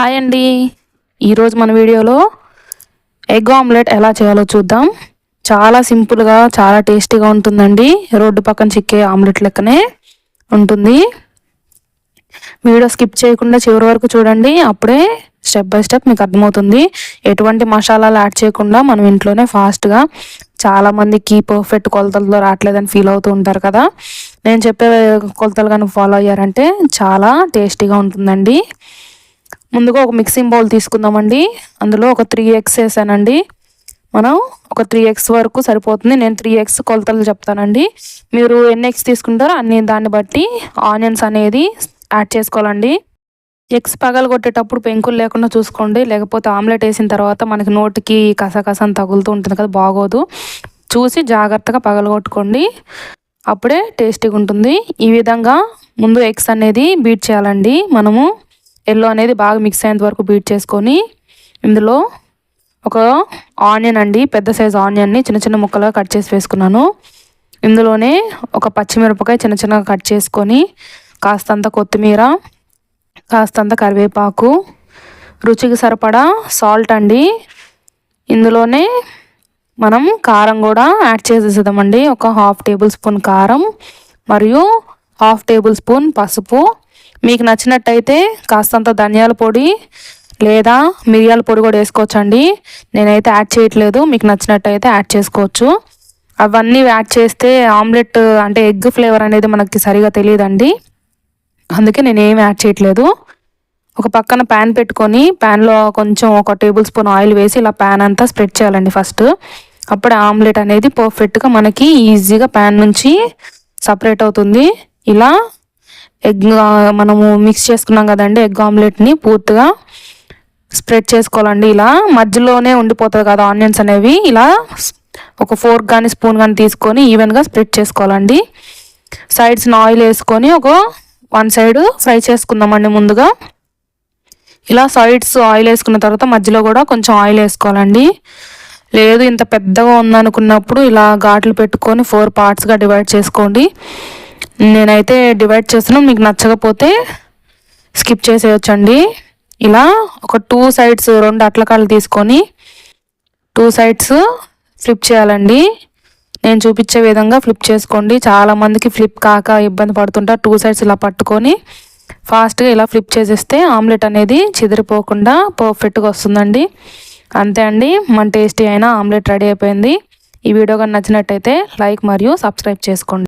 Hi అండి. ఈరోజు మన వీడియోలో ఎగ్ ఆమ్లెట్ ఎలా చేయాలో చూద్దాం. చాలా సింపుల్గా చాలా టేస్టీగా ఉంటుందండి. రోడ్డు పక్కన చిక్కే ఆమ్లెట్ లెక్కనే ఉంటుంది. వీడియో స్కిప్ చేయకుండా చివరి వరకు చూడండి. అప్పుడే స్టెప్ బై స్టెప్ మీకు అర్థమవుతుంది. ఎటువంటి మసాలాలు యాడ్ చేయకుండా మనం ఇంట్లోనే ఫాస్ట్గా చాలామందికి పర్ఫెక్ట్ కొలతలతో రావట్లేదని ఫీల్ అవుతూ ఉంటారు కదా. నేను చెప్పే కొలతలు కానీ ఫాలో అయ్యారంటే చాలా టేస్టీగా ఉంటుందండి. ముందుగా ఒక మిక్సింగ్ బౌల్ తీసుకుందామండి. అందులో ఒక త్రీ ఎగ్స్ వేసానండి. మనం ఒక త్రీ ఎగ్స్ వరకు సరిపోతుంది. నేను త్రీ ఎగ్స్ కొలతలు చెప్తానండి. మీరు ఎన్ని ఎగ్స్ తీసుకుంటారో అన్ని దాన్ని బట్టి ఆనియన్స్ అనేది యాడ్ చేసుకోవాలండి. ఎగ్స్ పగలు కొట్టేటప్పుడు పెంకులు లేకుండా చూసుకోండి. లేకపోతే ఆమ్లెట్ వేసిన తర్వాత మనకి నోటికి కసకసం తగులుతూ ఉంటుంది కదా బాగోదు. చూసి జాగ్రత్తగా పగలగొట్టుకోండి. అప్పుడే టేస్టీగా ఉంటుంది. ఈ విధంగా ముందు ఎగ్స్ అనేది బీట్ చేయాలండి. మనము ఎల్లో అనేది బాగా మిక్స్ అయ్యేంత వరకు బీట్ చేసుకొని ఇందులో ఒక ఆనియన్ అండి పెద్ద సైజ్ ఆనియన్ని చిన్న చిన్న ముక్కలుగా కట్ చేసి వేసుకున్నాను. ఇందులోనే ఒక పచ్చిమిరపకాయ చిన్న చిన్నగా కట్ చేసుకొని కాస్తంత కొత్తిమీర కాస్తంత కరివేపాకు రుచికి సరిపడా సాల్ట్ అండి. ఇందులోనే మనం కారం కూడా యాడ్ చేసేద్దామండి ఒక హాఫ్ టేబుల్ స్పూన్ కారం మరియు హాఫ్ టేబుల్ స్పూన్ పసుపు. మీకు నచ్చినట్టయితే కాస్తంత ధనియాల పొడి లేదా మిరియాల పొడి కూడా వేసుకోవచ్చండి. నేనైతే యాడ్ చేయట్లేదు మీకు నచ్చినట్టయితే యాడ్ చేసుకోవచ్చు. అవన్నీ యాడ్ చేస్తే ఆమ్లెట్ అంటే ఎగ్ ఫ్లేవర్ అనేది మనకి సరిగా తెలియదండి. అందుకే నేను ఏమి యాడ్ చేయట్లేదు. ఒక పక్కన ప్యాన్ పెట్టుకొని ప్యాన్లో కొంచెం ఒక టేబుల్ స్పూన్ ఆయిల్ వేసి ఇలా ప్యాన్ అంతా స్ప్రెడ్ చేయాలండి ఫస్ట్. అప్పుడే ఆమ్లెట్ అనేది పర్ఫెక్ట్గా మనకి ఈజీగా ప్యాన్ నుంచి సపరేట్ అవుతుంది. ఇలా ఎగ్ మనము మిక్స్ చేసుకున్నాం కదండి ఎగ్ ఆమ్లెట్ని పూర్తిగా స్ప్రెడ్ చేసుకోవాలండి ఇలా. మధ్యలోనే ఉండిపోతుంది కదా ఆనియన్స్ అనేవి. ఇలా ఒక ఫోర్క్ కానీ స్పూన్ కానీ తీసుకొని ఈవెన్గా స్ప్రెడ్ చేసుకోవాలండి. సైడ్స్ని ఆయిల్ వేసుకొని ఒక వన్ సైడ్ ఫ్రై చేసుకుందామండి ముందుగా. ఇలా సైడ్స్ ఆయిల్ వేసుకున్న తర్వాత మధ్యలో కూడా కొంచెం ఆయిల్ వేసుకోవాలండి. లేదు ఇంత పెద్దగా ఉందనుకున్నప్పుడు ఇలా ఘాట్లు పెట్టుకొని ఫోర్ పార్ట్స్గా డివైడ్ చేసుకోండి. నేనైతే డివైడ్ చేస్తున్నాను. మీకు నచ్చకపోతే స్కిప్ చేసేయచ్చండి. ఇలా ఒక టూ సైడ్స్ రెండు అట్లకాయలు తీసుకొని టూ సైడ్స్ ఫ్లిప్ చేయాలండి. నేను చూపించే విధంగా ఫ్లిప్ చేసుకోండి. చాలామందికి ఫ్లిప్ కాక ఇబ్బంది పడుతుంటారు. టూ సైడ్స్ ఇలా పట్టుకొని ఫాస్ట్గా ఇలా ఫ్లిప్ చేసేస్తే ఆమ్లెట్ అనేది చెదిరిపోకుండా పర్ఫెక్ట్గా వస్తుందండి. అంతే అండి. మన టేస్టీ అయినా ఆమ్లెట్ రెడీ అయిపోయింది. ఈ వీడియో కానీ నచ్చినట్టయితే లైక్ మరియు సబ్స్క్రైబ్ చేసుకోండి.